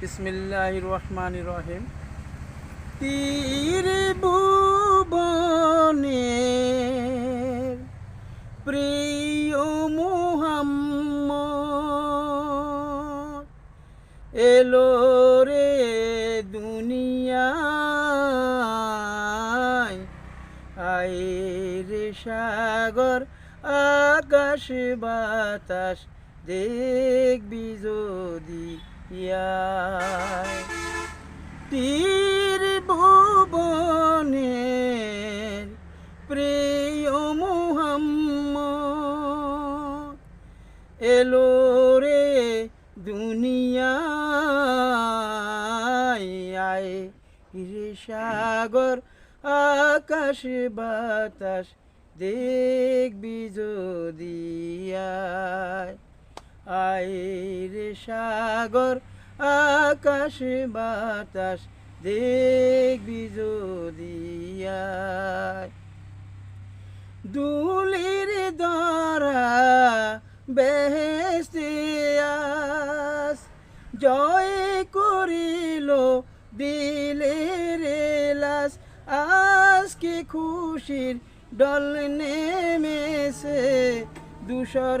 বিসমিল্লাহ রহমান রহিম। তীর ভুবনের প্রিয় মোহাম্মদ, এলো রে দুনিয়ায়। আয় রে সাগর, আকাশ, বাতাস, দেখবি যদি ইয়ায় তীর ভুবনের প্রিয় মোহাম্মদ এলো রে দুনিয়ায় আয় সাগর আকাশ বাতাস দেখবি রে সাগর, আকাশ বাতাস দেখবি যদি আয়। দুলির দ্বারা বেহেস্তে আস, জয় করিল দিলের লাস আজকে খুশির ডল নেমেছে দুসর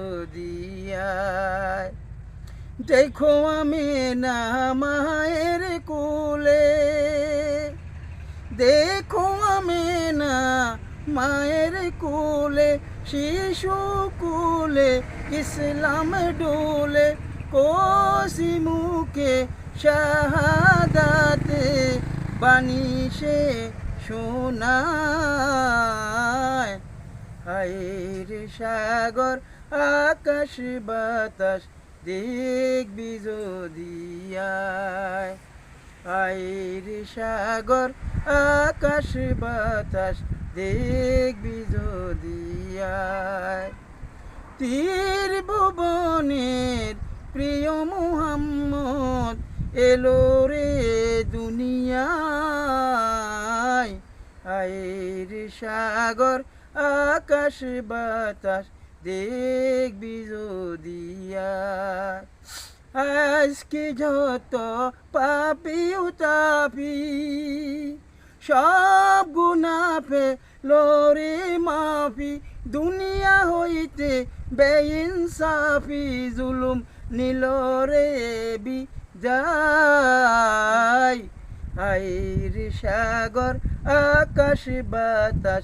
আয়। দেখো আমি না মায়ের কোলে দেখো আমি না মায়ের কোলে, শিশু কোলে, ইসলাম ডোলে কোসি মুখে শাহাদাতে বানিশে শোনায় হায়ের সাগর, আকাশ, বাতাস দেখবি যদি আয় আয়ের সাগর, আকাশ, বাতাস দেখবি যদি আয় তীর ভুবনের প্রিয় মুহাম্মদ এলো রে দুনিয়ায়। আয়ের সাগর আকাশ বাতাস, দেখবি যদি আয়। আজকে যত পাপি উতাপি সব গুনাফে লোরে মাফি দুনিয়া হইতে বেইনসাফি জুলুম নীলরে বি যায় আইর সাগর, আকাশ বাতাস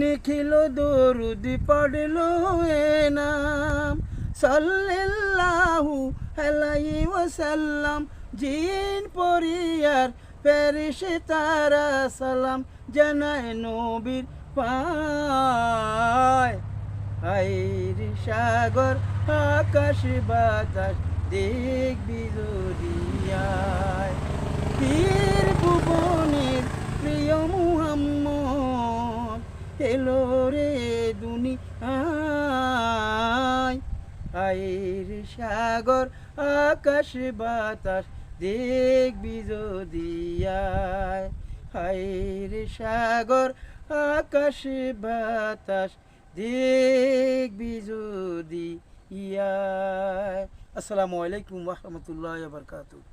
নিখিল দরুদ পড়ল এ নাম। সাল্লাল্লাহু আলাইহি ওয়াসাল্লাম, জিন পরিয়ার পেরিসে তারা সালাম জানায় নবীর পায়। হাইর সাগর, আকাশ বাতাস যদি আয় পীর ভুবনের এলো রে দুনিয়ায়। আয়ের সাগর, আকাশ বাতাস দেখবি যদি আয়। সাগর, আকাশ বাতাস দেখবি যদি ইয়ায় আসসালামু আলাইকুম রহমতুল্লাহ বারকাতুহ।